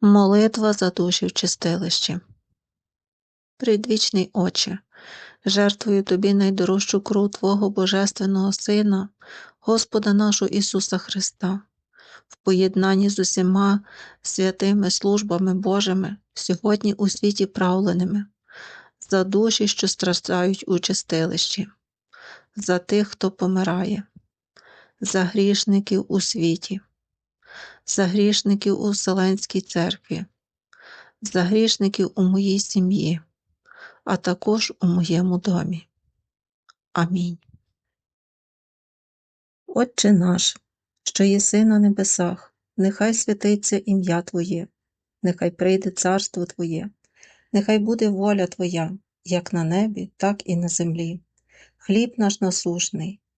Молитва за душі в чистилищі. Предвічний Отче, жертвую Тобі найдорожчу кров Твого Божественного Сина, Господа нашого Ісуса Христа, в поєднанні з усіма святими службами Божими, сьогодні у світі правленими, за душі, що страждають у чистилищі, за тих, хто помирає, за грішників у світі за грішників у Вселенській церкві, за грішників у моїй сім'ї, а також у моєму домі. Амінь. Отче наш, що єси на небесах, нехай святиться ім'я Твоє, нехай прийде царство Твоє, нехай буде воля Твоя, як на небі, так і на землі. Хліб наш насушний